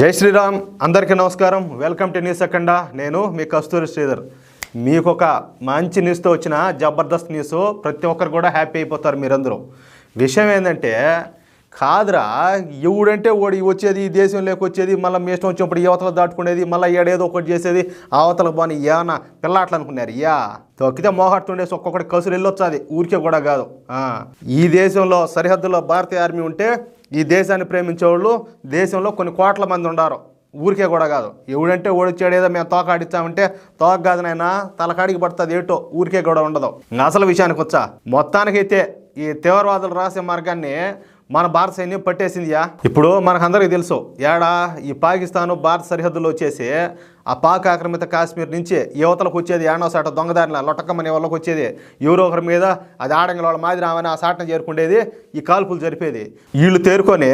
జై శ్రీరామ్ అందరికీ నమస్కారం. వెల్కమ్ టు న్యూస్ అఖండ నేను మీ కస్తూరి శ్రీధర్. మీకు ఒక మంచి న్యూస్తో వచ్చిన జబర్దస్త్ న్యూస్ ప్రతి ఒక్కరు కూడా హ్యాపీ అయిపోతారు మీరందరూ. విషయం ఏంటంటే కాదురా ఎవడంటే ఓడి వచ్చేది ఈ దేశంలోకి వచ్చేది మళ్ళీ మీ ఇష్టం వచ్చినప్పుడు ఈ అవతల దాటుకునేది మళ్ళీ ఏడేదో ఒకటి చేసేది ఆ అవతల బాని ఏమన్నా పిల్లాట్లు అనుకున్నారు. యా తొక్కితే మోహాడుతుండేసి ఒక్కొక్కటి కసులు వెళ్ళొచ్చు అది ఊరికే కూడా కాదు. ఈ దేశంలో సరిహద్దులో భారతీయ ఆర్మీ ఉంటే ఈ దేశాన్ని ప్రేమించే వాళ్ళు దేశంలో కొన్ని కోట్ల మంది ఉండారు. ఊరికే కూడా కాదు. ఎవడంటే ఓడిచ్చాడు ఏదో మేము తోక ఆడిచ్చామంటే తోక కాదు తలకాడికి పడుతుంది ఏటో ఊరికే కూడా ఉండదు. అసలు విషయానికి వచ్చా మొత్తానికైతే ఈ తీవ్రవాదులు రాసే మార్గాన్ని మన భారత సైన్యం పట్టేసిందియా ఇప్పుడు మనకందరికీ తెలుసు ఏడా ఈ పాకిస్తాను భారత సరిహద్దులో వచ్చేసి ఆ పాక్ ఆక్రమిత కాశ్మీర్ నుంచి యువతలకు వచ్చేది ఏడో సాట దొంగదారిన లొట్టకమ్మని వాళ్ళకి వచ్చేది. ఎవరో ఒకరి మీద అది ఆడంగి వాళ్ళ మాదిరి ఆమెను ఆ సాటను చేరుకుండేది ఈ కాల్పులు జరిపేది. వీళ్ళు తేరుకొని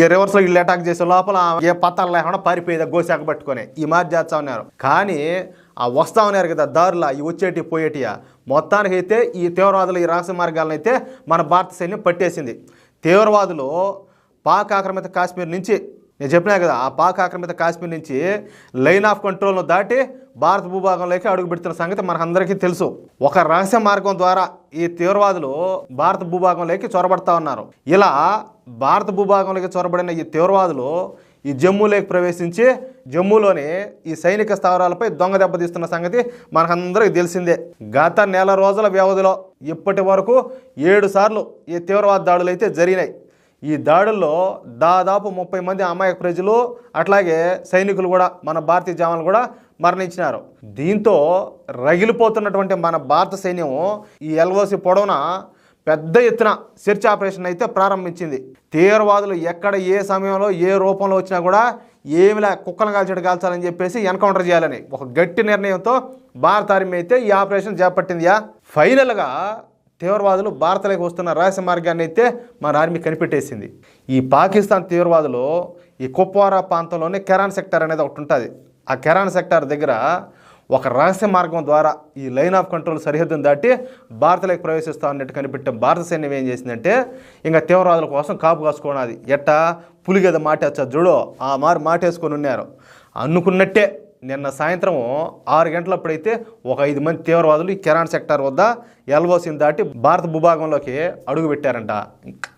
ఈ రివర్స్లో వీళ్ళు అటాక్ చేసే లోపల ఏ పత్తాలు లేకుండా పారిపోయేది గోశాఖ పట్టుకొని. ఈ మాది చేస్తా ఉన్నారు. కానీ ఆ వస్తా ఉన్నారు కదా దారులా ఈ వచ్చేటి పోయేటియా. మొత్తానికైతే ఈ తీవ్రవాదులు ఈ రహస్య మార్గాలను అయితే మన భారత సైన్యం పట్టేసింది. తీవ్రవాదులు పాక్ ఆక్రమిత కాశ్మీర్ నుంచి నేను చెప్పినా కదా ఆ పాక్ ఆక్రమిత కాశ్మీర్ నుంచి లైన్ ఆఫ్ కంట్రోల్ను దాటి భారత భూభాగంలోకి అడుగు పెడుతున్న సంగతి మనకందరికీ తెలుసు. ఒక రహస్య మార్గం ద్వారా ఈ తీవ్రవాదులు భారత భూభాగంలోకి చొరబడతా ఉన్నారు. ఇలా భారత భూభాగంలోకి చొరబడిన ఈ తీవ్రవాదులు ఈ జమ్మూలోకి ప్రవేశించి జమ్మూలోని ఈ సైనిక స్థావరాలపై దొంగ దెబ్బతీస్తున్న సంగతి మనకందరికీ తెలిసిందే. గత నెల రోజుల వ్యవధిలో ఇప్పటి వరకు ఏడు సార్లు ఈ తీవ్రవాద దాడులు అయితే జరిగినాయి. ఈ దాడుల్లో దాదాపు ముప్పై మంది అమాయక ప్రజలు అట్లాగే సైనికులు కూడా మన భారతీయ జవాన్లు కూడా మరణించినారు. దీంతో రగిలిపోతున్నటువంటి మన భారత సైన్యం ఈ ఎల్ఓసి పొడవున పెద్ద ఎత్తున సెర్చ్ ఆపరేషన్ అయితే ప్రారంభించింది. తీవ్రవాదులు ఎక్కడ ఏ సమయంలో ఏ రూపంలో వచ్చినా కూడా ఏమిలా కుక్కలు కాల్చడం కాల్చాలని చెప్పేసి ఎన్కౌంటర్ చేయాలని. ఒక గట్టి నిర్ణయంతో భారత ఆర్మీ అయితే ఈ ఆపరేషన్ చేపట్టిందియా ఫైనల్గా తీవ్రవాదులు భారత్లోకి వస్తున్న రహస్య మార్గాన్ని అయితే మన ఆర్మీ కనిపెట్టేసింది. ఈ పాకిస్తాన్ తీవ్రవాదులు ఈ కుప్వారా ప్రాంతంలోనే కెరాన్ సెక్టర్ అనేది ఒకటి ఉంటుంది. ఆ కెరాన్ సెక్టార్ దగ్గర ఒక రహస్య మార్గం ద్వారా ఈ లైన్ ఆఫ్ కంట్రోల్ సరిహద్దును దాటి భారత్లోకి ప్రవేశిస్తా అన్నట్టు కనిపెట్టే భారత సైన్యం ఏం చేసిందంటే ఇంకా తీవ్రవాదుల కోసం కాపు కాసుకోనది ఎట్టా? పులిగేద మాటేచ్చా చూడు. ఆ మారు మాటేసుకొని ఉన్నారు. అనుకున్నట్టే నిన్న సాయంత్రం ఆరు గంటలప్పుడైతే ఒక ఐదు మంది తీవ్రవాదులు ఈ కిరాణ్ సెక్టార్ వద్ద ఎల్ఓసిని దాటి భారత భూభాగంలోకి అడుగు పెట్టారంట.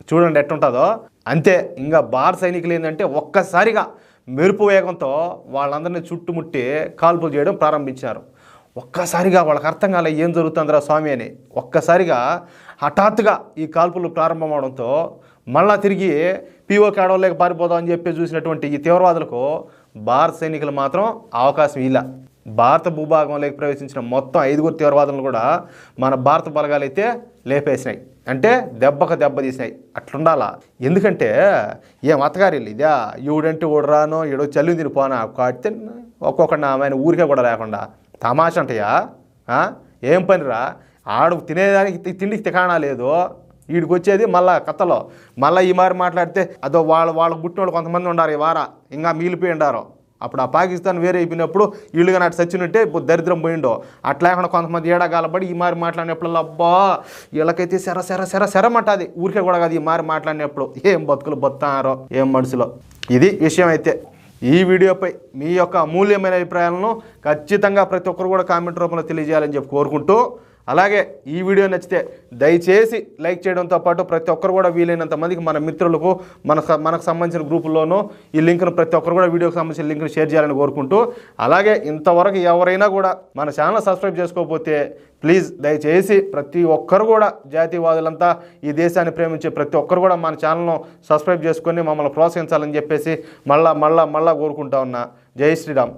చూడండి ఎట్టుంటుందో. అంతే. ఇంకా భారత సైనికులు ఏంటంటే ఒక్కసారిగా మెరుపు వేగంతో వాళ్ళందరినీ చుట్టుముట్టి కాల్పులు చేయడం ప్రారంభించారు. ఒక్కసారిగా వాళ్ళకి అర్థం కాలే ఏం జరుగుతుందిరా స్వామి అని. ఒక్కసారిగా హఠాత్తుగా ఈ కాల్పులు ప్రారంభమవడంతో మళ్ళా తిరిగి పీఓ కేడవలేక పారిపోదాం అని చెప్పి చూసినటువంటి ఈ తీవ్రవాదులకు భారత సైనికులు మాత్రం అవకాశం ఇలా భారత భూభాగంలోకి ప్రవేశించిన మొత్తం ఐదుగురు తీవ్రవాదులను కూడా మన భారత బలగాలు అయితే లేపేసినాయి. అంటే దెబ్బకు దెబ్బ తీసినాయి. అట్లుండాలా? ఎందుకంటే ఏం అత్తగారి ఇదా? ఈవిడంటే ఓడు రాను ఈడు చల్లి తినిపోనా కాడితే ఒక్కొక్కడిని ఆమె ఊరికే కూడా లేకుండా. తమాష అంటయా ఏం పనిరా? ఆడు తినేదానికి తిండికి తికాణా లేదు? వీడికి వచ్చేది మళ్ళా కథలో. మళ్ళీ ఈ మారి మాట్లాడితే అదో వాళ్ళ వాళ్ళ పుట్టిన వాళ్ళు కొంతమంది ఉండారు ఈ వార. ఇంకా మిగిలిపోయి ఉండారు. అప్పుడు ఆ పాకిస్తాన్ వేరే అయిపోయినప్పుడు వీళ్ళుగా నాటి సచ్చినట్టే దరిద్రం పోయిండో. అట్లా లేకుండా కొంతమంది ఏడాగాలబడి ఈ మారి మాట్లాడినప్పుడు అబ్బా వీళ్ళకైతే సెర సెర సెర సెరమంటది ఊరికే కూడా కాదు ఈ మారి మాట్లాడినప్పుడు. ఏం బతుకులు బతున్నారో ఏం మనుషులో. ఇది విషయం అయితే. ఈ వీడియోపై మీ యొక్క అమూల్యమైన అభిప్రాయాలను ఖచ్చితంగా ప్రతి ఒక్కరు కూడా కామెంట్ రూపంలో తెలియజేయాలని చెప్పి కోరుకుంటూ అలాగే ఈ వీడియో నచ్చితే దయచేసి లైక్ చేయడంతో పాటు ప్రతి ఒక్కరు కూడా వీలైనంత మందికి మన మిత్రులకు మన మనకు సంబంధించిన గ్రూపుల్లోనూ ఈ లింక్ను ప్రతి ఒక్కరు కూడా వీడియోకి సంబంధించిన లింక్ను షేర్ చేయాలని కోరుకుంటూ అలాగే ఇంతవరకు ఎవరైనా కూడా మన ఛానల్ సబ్స్క్రైబ్ చేసుకోకపోతే ప్లీజ్ దయచేసి ప్రతి ఒక్కరు కూడా జాతీయవాదులంతా ఈ దేశాన్ని ప్రేమించే ప్రతి ఒక్కరు కూడా మన ఛానల్ను సబ్స్క్రైబ్ చేసుకొని మమ్మల్ని ప్రోత్సహించాలని చెప్పేసి మళ్ళా మళ్ళా మళ్ళా కోరుకుంటా ఉన్నా. జై శ్రీరామ్.